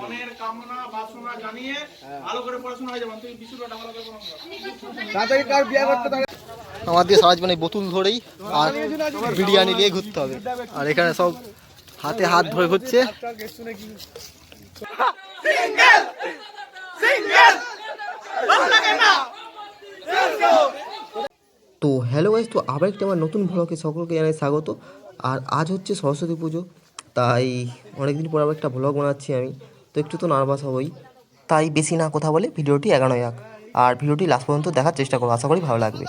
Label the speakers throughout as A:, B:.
A: মনের কামনা বাসনা জানিয়ে ভালো করে পড়াশোনা হয়ে যাবেন তুই বিশুটা ভালো করে
B: তাড়াতাড়ি কার বিয়ে করতে তাহলে?
C: আমার দিয়ে সারা জীবনে বোতল ধরেই আর বিরিয়ানি নিয়ে ঘুরতে হবে। আর এখানে সব হাতে হাত ধরে ঘুরছে। তো হ্যালো গাইজ তো আবার একটি আমার নতুন ভ্লগে সকলকে জানাই স্বাগত। আর আজ হচ্ছে সরস্বতী পুজো তাই অনেকদিন পর আবার একটা ভ্লগ বানাচ্ছি আমি। তো একটু তো নার্ভাস হবই। তাই বেশি না কথা বলে ভিডিওটি এগানো যাক। আর ভিডিওটি লাস্ট পর্যন্ত দেখার চেষ্টা করব আশা করি ভালো লাগবে।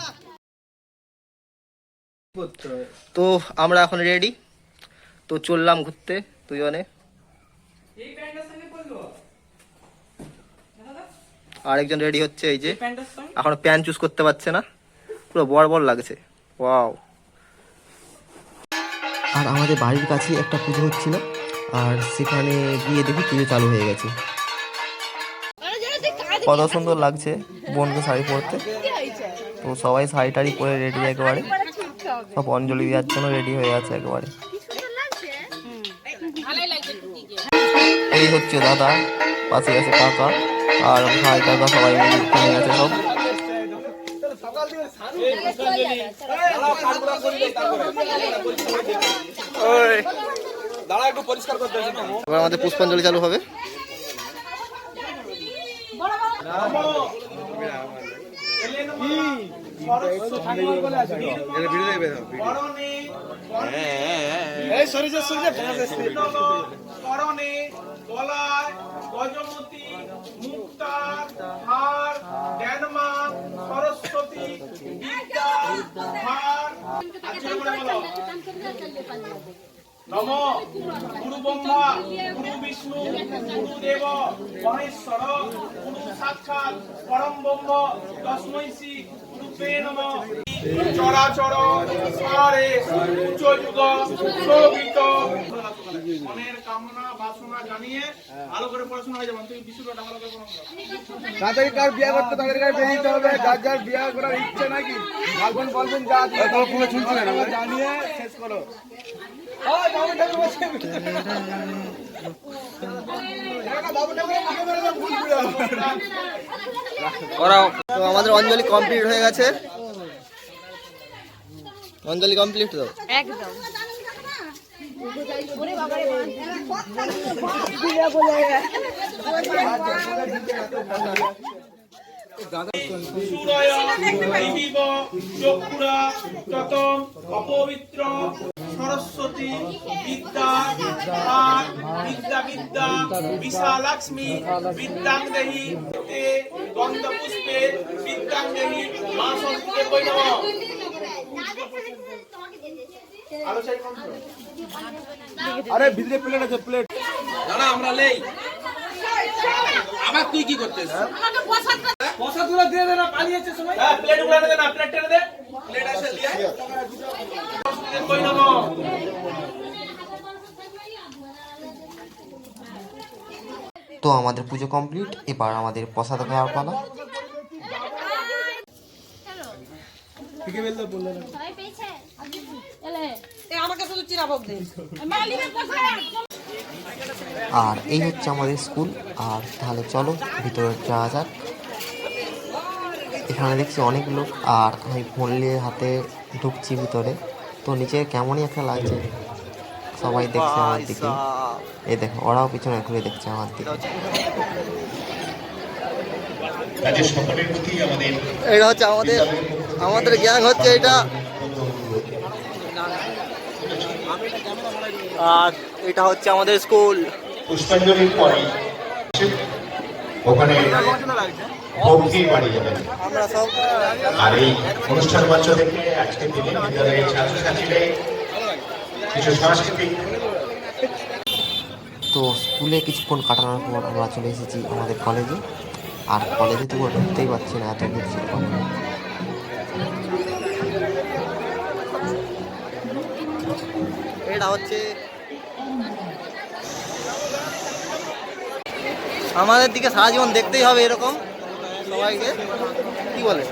C: তো আমরা এখন রেডি তো চললাম ঘুরতে, দুজনে। আরেকজন রেডি হচ্ছে, এই যে। এখন প্যান চুজ করতে পারছে না। পুরো বড় বড় লাগছে। ওয়াও আর আমাদের বাড়ির কাছে একটা পুজো হচ্ছিল। আর সেখানে গিয়ে দেখি পুজো চালু হয়ে গেছে। কত সুন্দর লাগছে বোনকে শাড়ি পরতে। তো সবাই শাড়ি টাড়ি পরে রেডি একেবারে। সব অঞ্জলি দেওয়ার জন্য রেডি হয়ে আছে একেবারে। এই হচ্ছে দাদা, পাশে আছে কাকা আর ভাই কাকা সবাই মিলে আছে সব।
B: একটু পরিষ্কার করতে হবে।
C: এবার আমাদের পুষ্পাঞ্জলি চালু হবে।
A: সরস্বতী বিদ্যা নম গুরু ব্রহ্মা গুরু বিষ্ণু গুরু দেব মহেশ্বর গুরু সাক্ষাৎ পরম ব্রহ্ম, তস্মৈ শ্রী নম। চরাচর সারে উচ্চ যুগ শোভিত। মনের কামনা বাসনা জানিয়ে ভালো করে পড়াশোনা হয়ে যাবেন তুই বিশুটা ভালো করে পড়াশোনা কার
B: বিয়ে করতে তাড়াতাড়ি কার বেরিয়ে যেতে হবে? যার যার বিয়ে করার ইচ্ছে নাকি? বলবেন বলবেন যা জানিয়ে শেষ করো।
C: তো আমাদের অঞ্জলি কমপ্লিট হয়ে গেছে। অঞ্জলি কমপ্লিট তো
D: একদম
A: অপবিত্র সরস্বতী বিদ্যা আর বিদ্যা বিদ্যা বিশালাক্ষ্মী বিদ্যাং দেহি গন্ধপুষ্পে বিদ্যাং দেহি মা সংস্কৃতে বৈনব।
B: আরে ভিতরে প্লেট আছে প্লেট
E: দাঁড়া আমরা লেই আবার তুই কি করতেছ
B: পয়সাগুলো দিয়ে দে না পালিয়েছে সবাই।
A: হ্যাঁ, প্লেট উড়া দে না প্লেট টেনে দে। প্লেট আছে লিয়া সংস্কৃতে বৈনব
C: তো আমাদের পুজো কমপ্লিট এবার আমাদের প্রসাদ খাওয়ার পালা
D: আমাকে শুধু চিরাবক দে
C: আর এই হচ্ছে আমাদের স্কুল আর তাহলে চলো ভিতরে যাওয়া যাক। এখানে দেখছি অনেক লোক আর আমি ফোন নিয়ে হাতে ঢুকছি ভিতরে। তো নিচে কেমনই একটা লাগছে সবাই দেখছে আমার দিকে। এই দেখো ওরাও পিছনে ঘুরে দেখছে আমার দিকে। এটা হচ্ছে আমাদের আমাদের গ্যাং হচ্ছে এটা। আর এটা হচ্ছে আমাদের স্কুল।
F: পুষ্পাঞ্জলির পরে। ওখানে ভক্তি বাড়ি যাবেন আর এই অনুষ্ঠান মঞ্চ থেকে আজকে দিনে বিদ্যালয়ের ছাত্রছাত্রীদের কিছু সাংস্কৃতিক
C: তো স্কুলে কিছুক্ষণ কাটানোর পর আমরা চলে এসেছি আমাদের কলেজে। আর কলেজে তো ঢুকতেই পারছি না এত ভিড় এটা হচ্ছে আমাদের দিকে সারা জীবন দেখতেই হবে এরকম সবাইকে। কি বলে?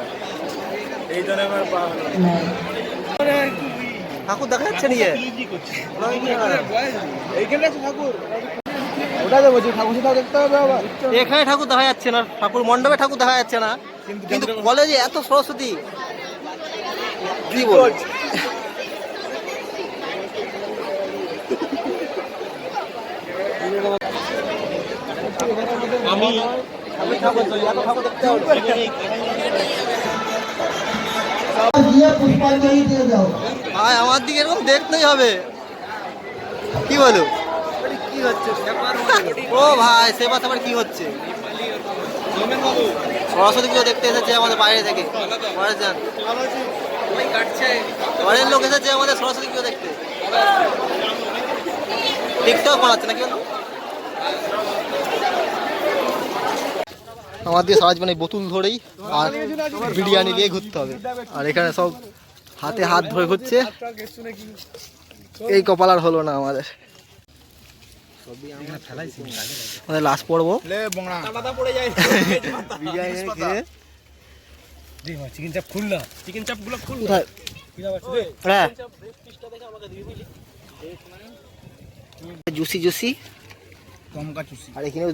C: ঠাকুর দেখা যাচ্ছে নিয়ে
B: বলছি
G: এখানে ঠাকুর দেখা যাচ্ছে না, ঠাকুর মণ্ডপে ঠাকুর দেখা যাচ্ছে না। কিন্তু কলেজে এত সরস্বতী। কি বল ভাই, আমার দিকে এরকম দেখতেই হবে। কি বলো? কি হচ্ছে ও ভাই সেবা সেবার কি হচ্ছে? সরস্বতী পুজো দেখতে এসেছে আমাদের বাইরে থেকে। যান। ঘরের লোক এসেছে আমাদের সরস্বতী পুজো দেখতে। টিকটক বানাচ্ছে নাকি বলো? আমার দিয়ে সারা জীবনে বোতল ধরেই আর বিরিয়ানি নিয়ে ঘুরতে হবে। আর এখানে সব হাতে হাত ধরে ঘুরছে। এই কপাল আর হলো না আমাদের। আমাদের লাস্ট পড়ব
B: লে বংড়া।
G: বিরিয়ানি খেয়ে
B: চিকেন চাপ খুল চিকেন চাপগুলো খুল
G: হ্যাঁ। Juicy juicy. আর এখানে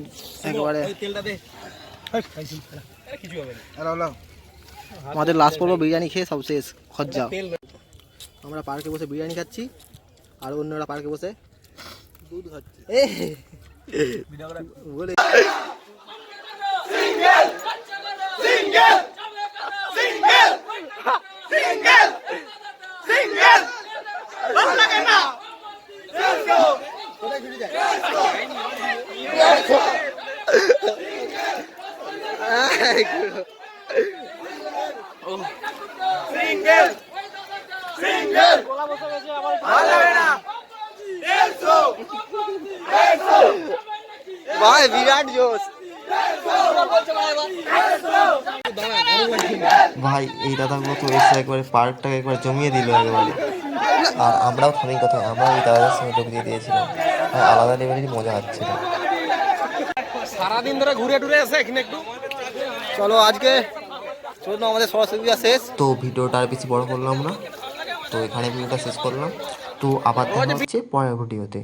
G: একেবারে
B: তেলটা দে।
G: আমাদের লাস্ট পর্ব বিরিয়ানি খেয়ে সব শেষ খরচা আমরা পার্কে বসে বিরিয়ানি খাচ্ছি আর অন্যরা পার্কে বসে দুধ খাচ্ছে ভাই বিরাট জোশ।
C: ভাই এই দাদাগুলো তো এসে একবারে পার্কটাকে একবার জমিয়ে দিল একেবারে। আর আমরাও থামি কোথায় আমরা ওই দাদাদের সঙ্গে যোগ দিয়ে দিয়েছিলাম। আলাদা লেভেলেরই মজা হচ্ছিল।
B: সারাদিন ধরে ঘুরে টুরে এসে এখানে একটু
G: চলো আজকে, চলুন আমাদের সরস্বতী পূজা শেষ।
C: তো ভিডিওটা আর বেশি বড় করলাম না। তো এখানে ভিডিওটা শেষ করলাম। তো আবার দেখা হচ্ছে পরের ভিডিওতে।